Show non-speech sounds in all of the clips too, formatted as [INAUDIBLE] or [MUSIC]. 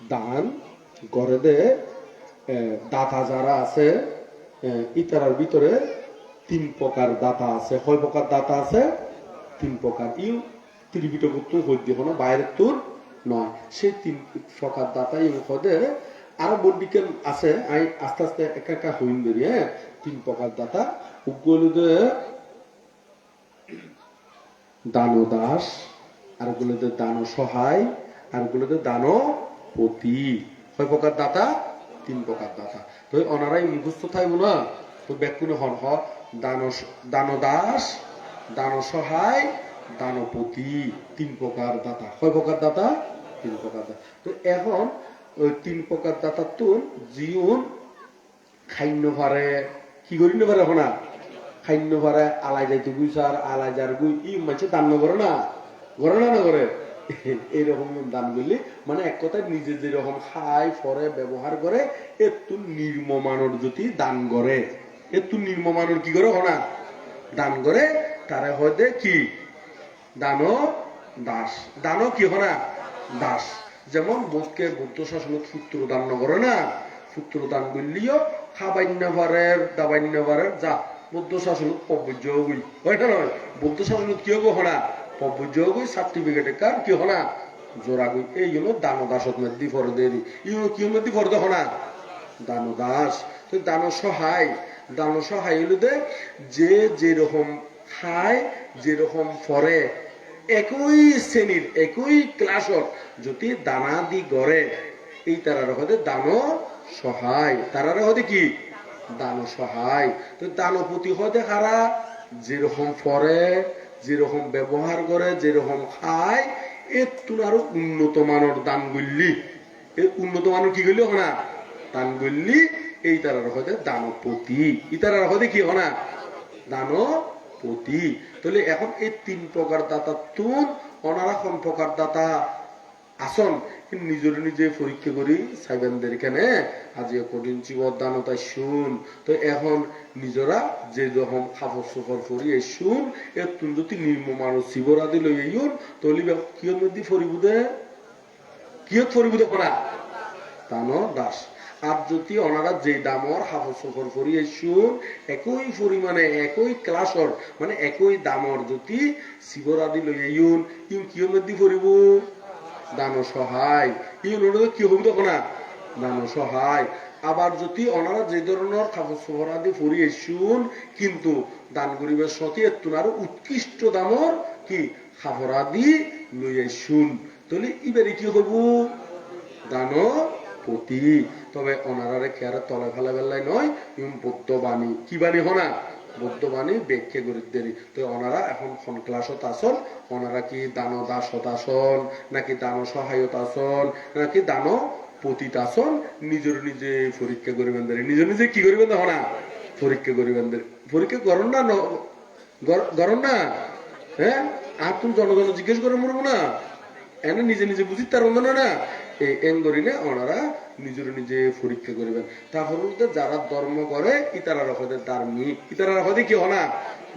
দান গড়ে দে দাতা যারা আছে ইতারার ভিতরে তিন প্রকার দাতা আছে। কয় প্রকার দাতা আছে? তিন প্রকার। ইউ হইতে বাইরের তোর নয়। সেই তিন প্রকার দাতা ইউ হদে আছে, আই, আস্তে আস্তে একা একা হইন বেরি হ্যাঁ? তিন প্রকার দাতা। উগুলোতে দানো দাস আর গুলোতে দানো সহায় আর গুলোতে দানো পতি কয় প্রকার দাতা, তিন প্রকার দাতা। তো ওনারাই মুখস্থ থাকব না। তো ব্যাকুনে হন হ দানো দানো দাস দানো সহায় দানপতি, তিন প্রকার দাতা। কয় প্রকার দাতা, তিন প্রকার দাতা। তো এখন ওই তিন প্রকার দাতা তুন জিউন খাইন্য পারে কি করি না পারে এখন খাইন্য পারে আলাই যাইতে গুইসার আলাই যার গুই, ই মানছে দান করে না? করে না না করে [LAUGHS] এইরকম দান করলি মানে এক কথায় নিজে যেরকম খায়, পরে ব্যবহার করে একটু নির্মমানর যদি দান করে। একটু নির্মমানর কি করে হনা দান করে, তারা হয়তো কি? দানো দাস। দানো কি হনা দাস। যেমন বোধকে বৌদ্ধ শাসনত সূত্র দান নগরে না? সূত্র দান বললিও খাবাইন্যবারের দাবাইন্যবারের যা বৌদ্ধ শাসনত পব্য হই। হয় না নয়? বৌদ্ধ শাসনত কি হব হনা হই সার্টিফিকেট কার কি হনা? জোড়া গই এই হলো দানো দাসত মেদি ফর দেরি ইউ কি মেদি ফর দেখো না দানো দাস। তো দানো সহায়। দানো সহায় হলো দে, যে যেরকম খায় যেরকম ফরে একই শ্রেণির একই ক্লাসত যদি দানা দি গড়ে এই তারার হতে দানো সহায়। তারার হতে কি? দানো সহায়। তো দানপতি হতে খারা যেরকম ফরে যেরকম ব্যবহার করে, যেরকম খায় একটু আরও উন্নত মানের দান গুল্লি এই উন্নত মানের কি করলি হনা দান গুল্লি এই তারার হতে দানপতি। এই তারার হতে কি হনা দানপতি। তাহলে এখন এই তিন প্রকার দাতা তুন ওনারা কোন প্রকার দাতা। আসন নিজের নিজে পরীক্ষা করি সাইবেনদের এখানে, আজ কঠিন জীবন দানতা শুন। তো এখন নিজরা যে রকম খাপড় সফর করি এই শুন এর তুন যদি নির্মমান শিবরাদি লই ইউন তলি কিয়র মধ্যে ফরিবুদে? কিয়ত ফরিবুদে করা? তানো দাস। আর যদি ওনারা যে দামর হাফর সফর করি শুন, একই পরিমাণে, একই ক্লাসর মানে একই দামর যদি শিবরাদি লই ইউন ইউন কিয়র মধ্যে ফরিব? দান সহায়। ইউন ওটা কি হবি তখন দান সহায়। আবার যদি ওনারা যে ধরনের কাপড় সহরাদি ফুরি শুন কিন্তু দান গরিবের সতী আরও উৎকৃষ্ট দামর কি খাবরাদি লইয়ে শুন তাহলে ইবারে কি হইব? দান পতি। তবে ওনারারে কেয়ারে তলে ফেলা বেলায় নয় ইম বাণী। কি বাণী হনা? বৌদ্ধ বাণী ব্যাখ্যা করে তো ওনারা এখন কোন ক্লাসত আসন ওনারা কি দান দাসত আসন নাকি দান সহায়ত আসন নাকি দান পতিত আসন নিজের নিজে পরীক্ষা করিবেন দেরি। নিজে কি করিবেন দেখো না। পরীক্ষা করিবেন পরীক্ষা করন না, ন- গরম না। হ্যাঁ আর তুমি জনগণ জিজ্ঞেস করে মরবো না। এনে নিজে নিজে বুঝি তার না এই এন করিলে ওনারা নিজের নিজে পরীক্ষা করিবেন। তারপর যারা ধর্ম করে, ইতারা রকদের ধার্মিক ইতারা রকদের কি হনা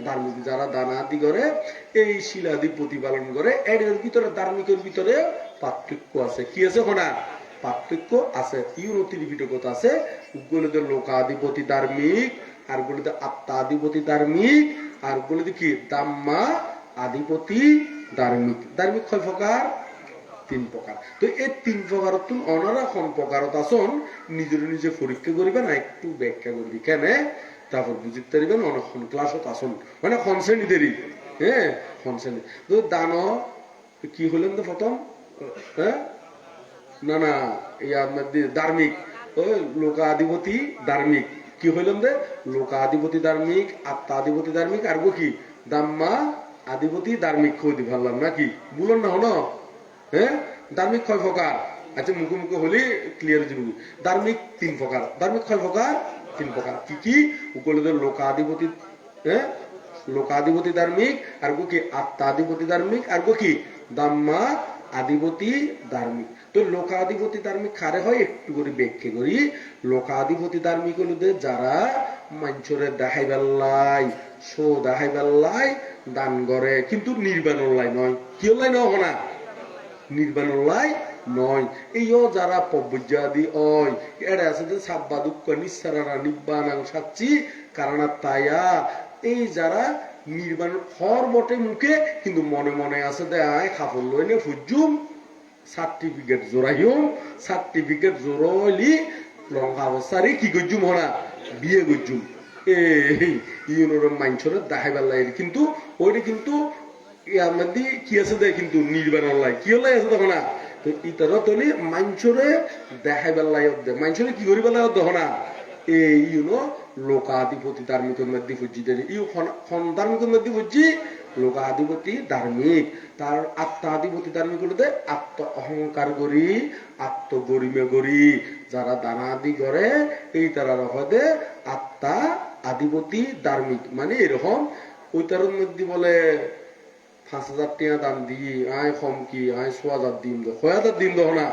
ধার্মিক যারা দানাদি করে, এই শিলাদি প্রতিপালন করে এর ভিতরে ধার্মিকের ভিতরে পার্থক্য আছে। কি আছে হনা পার্থক্য আছে। ইউনতির বিটকত আছে। গুলোতে লোকাধিপতি ধার্মিক, আর গুলোতে আত্মাধিপতি ধার্মিক, আর গুলোতে কি? দাম্মা, আধিপতি ধার্মিক। ধার্মিক কয় প্রকার? তিন প্রকার। তো এই তিন প্রকার অনারা কোন প্রকারত আসন নিজের নিজে পরীক্ষা করিবে না একটু ব্যাখ্যা করবি। কেন? তারপর বুঝিতে পারিবেন অনেকক্ষণ ক্লাসত আসন মানে খন শ্রেণি দেরি। হ্যাঁ খন শ্রেণি। তো দান, কি হলেন তো প্রথম? হ্যাঁ না না আপনার ধার্মিক। লোকাধিপতি ধার্মিক। কি হইলাম দে? লোকাধিপতি ধার্মিক, আত্মাধিপতি ধার্মিক, আর কি? দাম্মা, আধিপতি ধার্মিক। কই দি ভাবলাম নাকি? বলুন না হনো? ধার্মিক কয় প্রকার? আচ্ছা মুখে মুখে হলে ক্লিয়ার হয়ে যাবে। ধার্মিক তিন প্রকার। ধার্মিক কয় প্রকার? তিন প্রকার। কি কি? উপলব্ধ লোকাধিপতি হ্যাঁ লোকাধিপতি ধার্মিক আর কি? আত্মাধিপতি ধার্মিক আর কি? দাম্মা আধিপতি ধার্মিক তো লোকাধিপতি ধার্মিক খারে হয়? একটু করে ব্যাখ্যা করি। লোকাধিপতি ধার্মিক হলো যারা মাঞ্চরে দেখাই বেল্লাই শো দেখাই বেল্লাই দান করে, কিন্তু নির্বাণ লাই নয় কি লাই নয় না। নির্বাণ লাই নয় এইও যারা পব্বজাদি ওই এরা আছে যে সাব্বা দুঃখ নিঃসারা নিব্বানাং সাচ্ছি কারণ তাইয়া এই যারা নির্বাণ হর বটে মুখে কিন্তু মনে মনে আছে দে আয় খাফল লইনে ফুজুম সার্টিফিকেট জোরাইও সার্টিফিকেট জোরলি লঙ্কা অবস্থারে কি গজ্জুম হনা বিয়ে গজ্জুম এই ইউনোর মাইনছরে দেখাইবার লাগে কিন্তু ওইটা কিন্তু ইয়ার মধ্যে কি আছে দে কিন্তু নির্বাণ লাই। কি হলাই আছে দেখো না তো তলি মাইনছরে দেখাইবার লাগে দে মাইনছরে কি করিবার লাগে দেখো না এই ইউনো লোকাধিপতি ধার্মিকের মধ্যে ফুজি ইউ ধার্মিকের মধ্যে ফুজি লোকাধিপতি ধার্মিক তার আত্মাধিপতি ধার্মিক হলো আত্ম অহংকার করি আত্ম গরিমে গরি যারা দানাদি করে এই তারা রহদে আত্মা আধিপতি ধার্মিক মানে এরকম ওই তার মধ্যে বলে পাঁচ হাজার টাকা দাম দিয়ে, আয় কম কি আয় ছ হাজার দিন দো ছয় হাজার দিন দো না।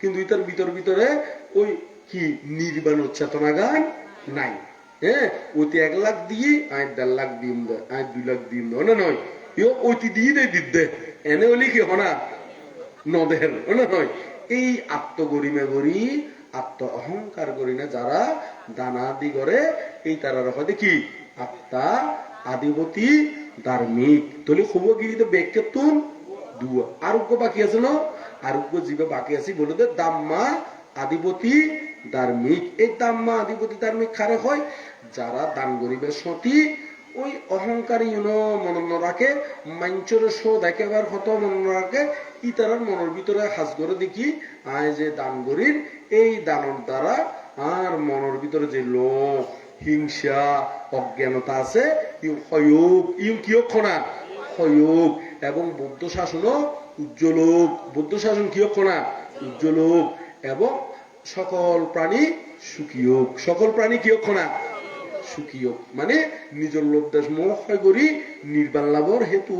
কিন্তু ইতার ভিতর ভিতরে ওই কি নির্বাণ চেতনা গান নাই। হ্যাঁ ওইতে এক লাখ দিয়ে, আয় দেড় লাখ দিন দে, আয় দুই লাখ দিন দো না নয়। ইও ওইটি দিয়ে দেয় দিতে এনে হলি কি হনা? নদের না নয়। এই আত্মগরিমে গরি, আত্ম অহংকার করি না যারা দানাদি করে। এই তারা রকম দেখি আত্মা আদিপতি ধার্মিক তলে খুব গিয়ে ব্যাখ্যা তুন দুয়া। আরোগ্য বাকি আছে না? আরোগ্য জীবে বাকি আছে, বলে দে, দাম্মা আদিপতি ধার্মিক এই দাম্মা আদিপতি ধার্মিক খারে হয়? যারা দান গরিবের সতী, ওই অহংকারী ইউনো মন রাখে মাঞ্চর শো দেখাবার হত মন রাখে ইতারার মনের ভিতরে হাজ করে দেখি, আয় যে দান গরির এই দানের দ্বারা আর মনের ভিতরে যে লোভ হিংসা, অজ্ঞানতা আছে হয়োগ ইউ কিয় খনা এবং বৌদ্ধ শাসনও উজ্জ্বলোক বৌদ্ধ শাসন কিয় খনা উজ্জ্বলোক এবং সকল প্রাণী সুখীয়োগ সকল প্রাণী কিয় খনা সুখীয় মানে নিজের লোক দেশ মোহ করি, নির্বাণ লাভর হেতু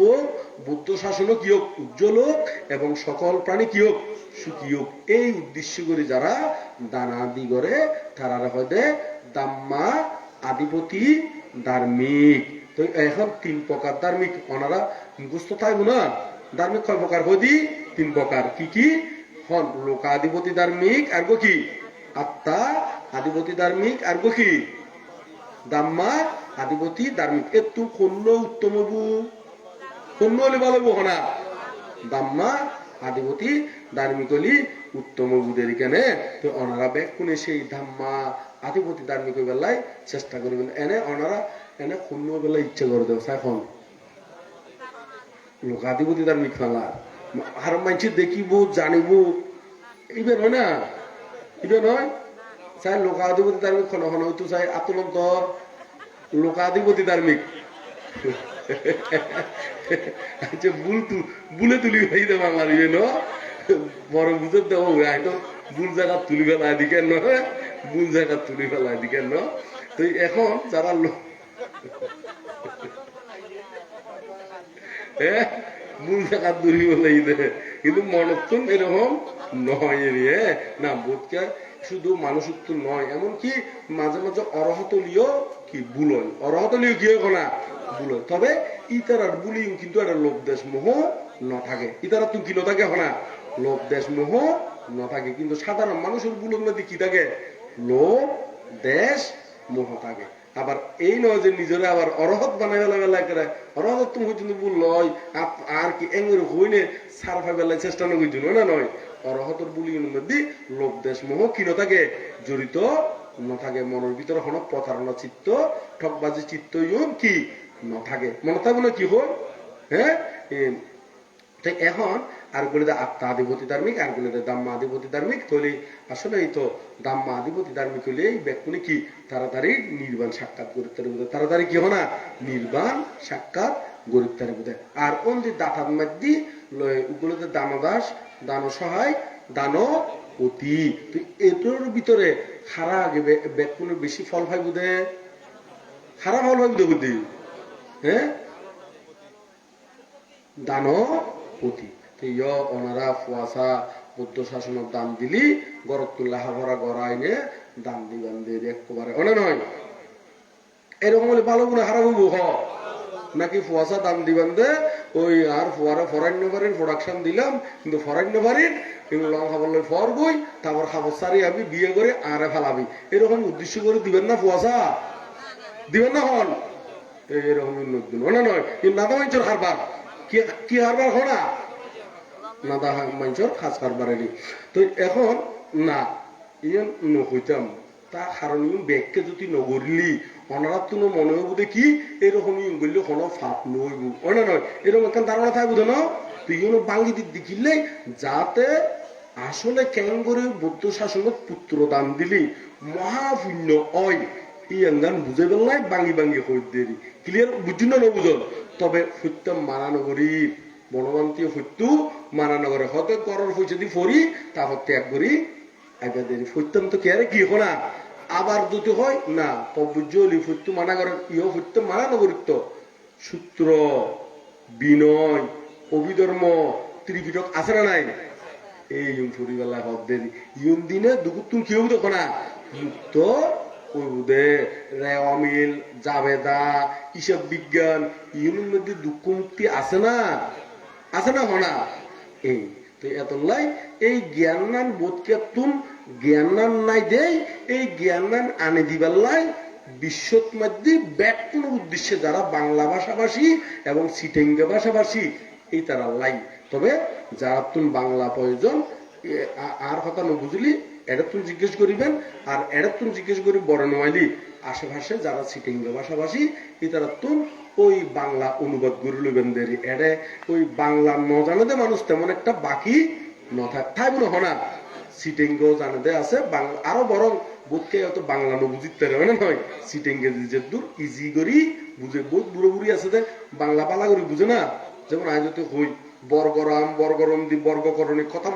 বুদ্ধ শাসনও কি হোক? উজ্জ্বল হোক এবং সকল প্রাণী কি হোক? সুখী হোক এই উদ্দেশ্য করে যারা দানা দি করে তারা হয়তো দাম্মা আধিপতি ধার্মিক। তো এখন তিন প্রকার ধার্মিক। ওনারা মুখস্থ থাকব না। ধার্মিক কয় প্রকার? হদি তিন প্রকার। কি কি? হন লোকাধিপতি ধার্মিক, আর কি? আত্মা আধিপতি ধার্মিক, আর কি? দাম্মা আধিপতি ধার্মিক। একটু কন্য উত্তম বু কন্য হলে ভালো না দাম্মা আধিপতি ধার্মিক হলি উত্তম বুধের কেনে তো ওনারা ব্যাগ কোনে সেই ধাম্মা আধিপতি ধার্মিক বেলায় চেষ্টা করবেন এনে ওনারা এনে কন্য বেলা ইচ্ছা করে দেব এখন লোকাধিপতি ধার্মিক ফেলা আর মানুষ দেখিব, জানিব, এইবার হয় না? এইবার নয় চাই লোকাধিপতি ধার্মিক খন হন হয়তো চাই আতলন্ত লোকাধিপতি ধার্মিক আচ্ছা বুল তু বুলে তুলি ভাই দেব আমার ইয়ে ন বড় বুঝতে দেবো তো বুল জায়গা তুলি ফেলা দিকে ন বুল জায়গা তুলি ফেলা দিকে ন। তো এখন যারা লোক হ্যাঁ মূল জায়গা দূরি বলেই দে কিন্তু মনত্তম এরকম নয় এরিয়ে না, বোধকে শুধু মানুষ উত্তর নয়, এমনকি মাঝে মাঝে অরহতলীয় কি বুলয় অরহতলীয় কি হয় না বুলয় তবে ইতারার বুলি কিন্তু একটা লোক দেশ মোহ ন থাকে ইতারা তুমি কি ন থাকে হনা লোক দেশ মোহ ন থাকে। কিন্তু সাধারণ মানুষের বুলের মধ্যে কি থাকে? লোক দেশ মোহ থাকে। আবার এই নয় যে নিজরে আবার অরহত বানাই বেলা বেলা করে, অরহত তুমি হইতে ভুল লয় আর কি এঙ্গের হইনে সারফা বেলায় চেষ্টা নয় না নয়? অরহতর বুলি মধ্যে লোক দেশ মোহ কি না থাকে? জড়িত নথাকে মনের ভিতরে হন প্রতারণা চিত্ত, ঠকবাজি চিত্ত ইউন কি নথাকে মনে থাকব না কি হল? হ্যাঁ? এখন আর গুলি আত্মা আধিপতি ধার্মিক আর গুলি দাম্মা আধিপতি ধার্মিক তৈরি আসলে এই তো দাম্মা আধিপতি ধার্মিক হলে এই ব্যক্তি কি তাড়াতাড়ি নির্বাণ সাক্ষাৎ করতে পারবে তাড়াতাড়ি কি হনা নির্বাণ সাক্ষাৎ গরিব বোধ আর অন্দি দাতার মধ্যে ওগুলোতে দানদাস দান সহায় দান অতি এটার ভিতরে খারা আগে ব্যক্তির বেশি ফল ভাই বোধে খারা ফল বোধে বুদ্ধি হ্যাঁ দান অতি প্রোডাকশন দিলাম, কিন্তু লং ফর তারপর খাবার সারি আবি, বিয়ে করে আরে ফেলাবি। এরকম উদ্দেশ্য করে দিবেন না ফুয়াশা দিবেন না হন? এরকম নতুন না নয়? কিন্তু কি হারবার হনা? এলি তো এখন, না ইয়ে তা কারণ যদি ওনারা তো মনে কি? এরকম করলে নয় এরকম ধারণা ইউনো বাঙ্গি দেখিলে যাতে আসলে কেন করে বৌদ্ধ শাসনত পুত্র দান দিলি। মহাপুণ্য অয় এই আঙ্গান বুঝে পেলাই বাঙ্গি বাঙ্গি হই দেরি ক্লিয়ার বুঝি না বুঝল তবে সত্য মানানগরী বনবান্তি সত্য মানানগরে হতে করর পয়সা দি ফরি তারপর ত্যাগ করি আগে দেরি। সত্যম তো কে কি হনা? আবার যদি হয়? না পবুজ্জলি সত্য মানা করে ইহ সত্য মানানগরিত্ব সূত্র, বিনয়, অভিধর্ম, ত্রিপিটক আছে না নাই? এই ইউন ফুরিবেলা হক দেরি। ইউন দিনে দুকুতুন কেউ দেখো না মুক্ত কইবুদে রে অমিল, জাবেদা হিসাব বিজ্ঞান ইউনের মধ্যে দুঃখ মুক্তি আছে না? আছে না হনা। এই, তো এতলাই এই জ্ঞানান বোধকে তুন জ্ঞানান নাই দেই, এই জ্ঞানান আনে দিবাল্লাই বিশ্বত মধ্যে ব্যাপন উদ্দেশ্যে যারা বাংলা ভাষাভাষী এবং সিটেঙ্গে ভাষাভাষী, এই তারা লাই। তবে যারা তুন বাংলা প্রয়োজন আর কথা নবুঝলি এটা তুমি জিজ্ঞেস করিবেন, আর এটা তুমি জিজ্ঞেস করি বড় নোয়ালি আশেপাশে যারা সিটিঙ্গে ভাষাভাষী এই তারা তুন ওই বাংলা অনুবাদ করে লইবেন দেরি এড়ে, ওই বাংলা ন জানাতে মানুষ তেমন একটা বাকি নথাক থাকবে না হনা সিটিঙ্গ জানাতে আছে, বাংলা আরও বরং বোধকে অত বাংলা নবুঝিতে পারে না নয়। সিটিঙ্গে যে দূর ইজি করি বুঝে বহুত বুড়ো বুড়ি আছে যে বাংলা পালা করি, বুঝে না? যেমন আজ হই, বর্গরাম বর্গরম দি বর্গকরণী, কথা